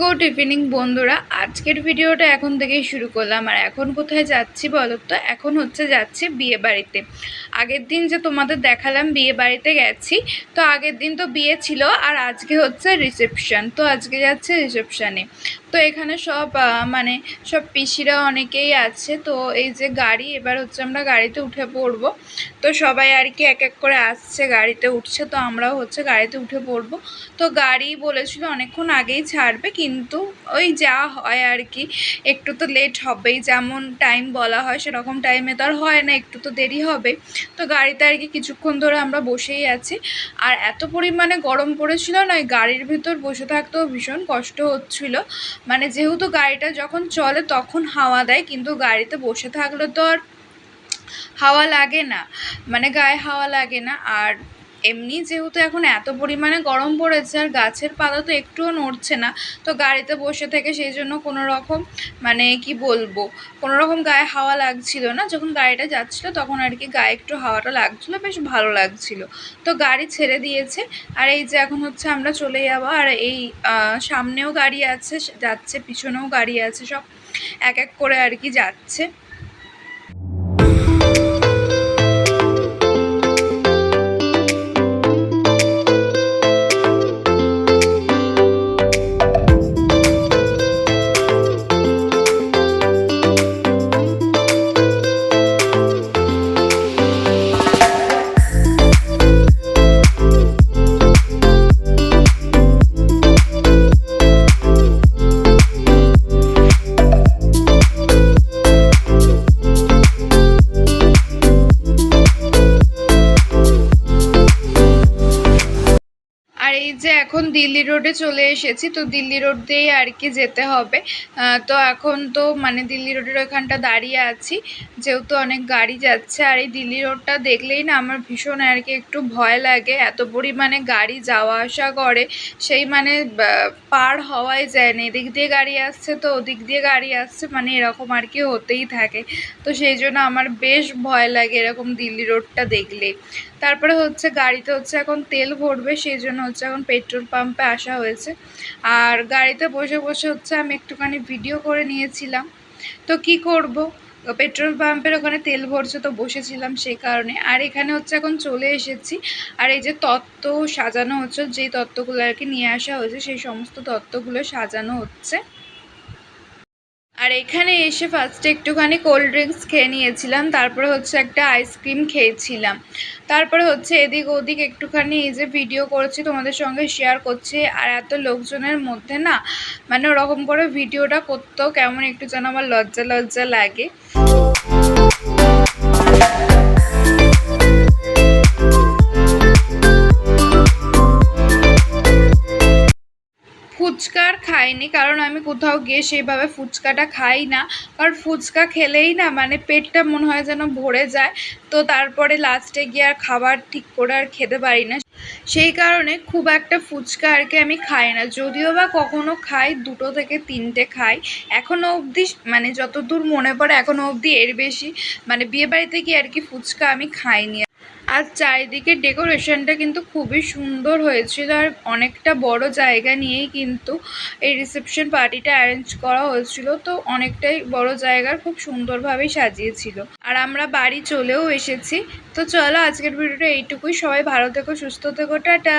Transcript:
Good evening বন্ধুরা, আজকের ভিডিওটা এখন থেকেই শুরু করলাম। আর এখন কোথায় যাচ্ছি বলো তো? এখন হচ্ছে যাচ্ছি বিয়ে বাড়িতে। আগের দিন যে তোমাদের দেখালাম বিয়ে বাড়িতে গেছি, তো আগের দিন তো বিয়ে ছিল, আর আজকে হচ্ছে রিসেপশন তো আজকে যাচ্ছে রিসেপশানে তো এখানে সব মানে সব পিসিরা অনেকেই আছে, তো এই যে গাড়ি, এবার হচ্ছে আমরা গাড়িতে উঠে পড়ব। তো সবাই আর কি এক এক করে আসছে, গাড়িতে উঠছে, তো আমরাও হচ্ছে গাড়িতে উঠে পড়ব। তো গাড়ি বলেছিল অনেকক্ষণ আগেই ছাড়বে কিন্তু ওই যা হয় আর কি, একটু তো লেট হবেই, যেমন টাইম বলা হয় সেরকম টাইমে তো আর হয় না, একটু তো দেরি হবে। তো গাড়িতে আর কি কিছুক্ষণ ধরে আমরা বসেই আছি। আর এত পরিমাণে গরম পড়েছিল না গাড়ির ভিতর বসে থাকতেও ভীষণ কষ্ট হচ্ছিল। মানে যেহেতু গাড়িটা যখন চলে তখন হাওয়া দেয়, কিন্তু গাড়িতে বসে থাকলে তো আর হাওয়া লাগে না। মানে গায়ে হাওয়া লাগে না। আর এমনি যেহেতু এখন এত পরিমাণে গরম পড়েছে আর গাছের পাতা তো একটুও নড়ছে না, তো গাড়িতে বসে থেকে সেই জন্য কোনো রকম মানে কি বলব, কোনো রকম গায়ে হাওয়া লাগছিল না। যখন গাড়িটা যাচ্ছিল তখন আর কি গায়ে একটু হাওয়াটা লাগছিল, বেশ ভালো লাগছিল। তো গাড়ি ছেড়ে দিয়েছে আর এই যে এখন হচ্ছে আমরা চলে যাব আর এই সামনেও গাড়ি আছে, যাচ্ছে, পিছনেও গাড়ি আছে, সব এক এক করে আর কি যাচ্ছে। এই যে এখন দিল্লি রোডে চলে এসেছি, তো দিল্লি রোড দিয়েই আর কি যেতে হবে। তো এখন তো মানে দিল্লি রোডের ওখানটা দাঁড়িয়ে আছি, যেহেতু অনেক গাড়ি যাচ্ছে। আর এই দিল্লি রোডটা দেখলেই না আমার ভীষণ আর কি একটু ভয় লাগে। এত পরিমাণে গাড়ি যাওয়া আসা করে, সেই মানে পার হওয়াই যায় না। এদিক দিয়ে গাড়ি আসছে তো ওদিক দিয়ে গাড়ি আসছে মানে এরকম আর কি হতেই থাকে। তো সেই জন্য আমার বেশ ভয় লাগে এরকম দিল্লি রোডটা দেখলে। তারপরে হচ্ছে গাড়িতে হচ্ছে এখন তেল ভরবে, সেই জন্য হচ্ছে এখন পেট্রোল পাম্পে আসা হয়েছে। আর গাড়িতে বসে বসে হচ্ছে আমি একটুখানি ভিডিও করে নিয়েছিলাম। তো কি করব? পেট্রোল পাম্পের ওখানে তেল ভরছে তো বসেছিলাম সেই কারণে। আর এখানে হচ্ছে এখন চলে এসেছি। আর এই যে তত্ত্ব সাজানো হচ্ছে, যেই তত্ত্বগুলো আর কি নিয়ে আসা হয়েছে, সেই সমস্ত তত্ত্বগুলো সাজানো হচ্ছে। আর এখানে এসে ফার্স্টে একটুখানি কোল্ড ড্রিঙ্কস খেয়ে নিয়েছিলাম, তারপরে হচ্ছে একটা আইসক্রিম খেয়েছিলাম। তারপরে হচ্ছে এদিক ওদিক একটুখানি এই যে ভিডিও করছি, তোমাদের সঙ্গে শেয়ার করছি, আর এত লোকজনের মধ্যে না মানে ওরকম করে ভিডিওটা করতেও কেমন একটু যেন আমার লজ্জা লজ্জা লাগে। ফুচকা আর খাইনি, কারণ আমি কোথাও গিয়ে সেইভাবে ফুচকাটা খাই না। কারণ ফুচকা খেলেই না মানে পেটটা মনে হয় যেন ভরে যায়, তো তারপরে লাস্টে গিয়ে আর খাবার ঠিক করে আর খেতে পারি না। সেই কারণে খুব একটা ফুচকা আর কি আমি খাই না, যদিও বা কখনো খাই, দুটো থেকে তিনটে খাই। এখনও অবধি মানে যতদূর মনে পড়ে এখনও অবধি এর বেশি মানে বিয়েবাড়িতে গিয়ে আর কি ফুচকা আমি খাইনি। আর চারিদিকে ডেকোরেশনটা কিন্তু খুবই সুন্দর হয়েছিল আর অনেকটা বড় জায়গা নিয়েই কিন্তু এই রিসেপশন পার্টিটা অ্যারেঞ্জ করা হয়েছিল। তো অনেকটাই বড় জায়গার খুব সুন্দরভাবেই সাজিয়েছিল। আর আমরা বাড়ি চলেও এসেছি। তো চলো আজকের ভিডিওটা এইটুকুই। সবাই ভালো থেকো, সুস্থ থেকো। টাটা!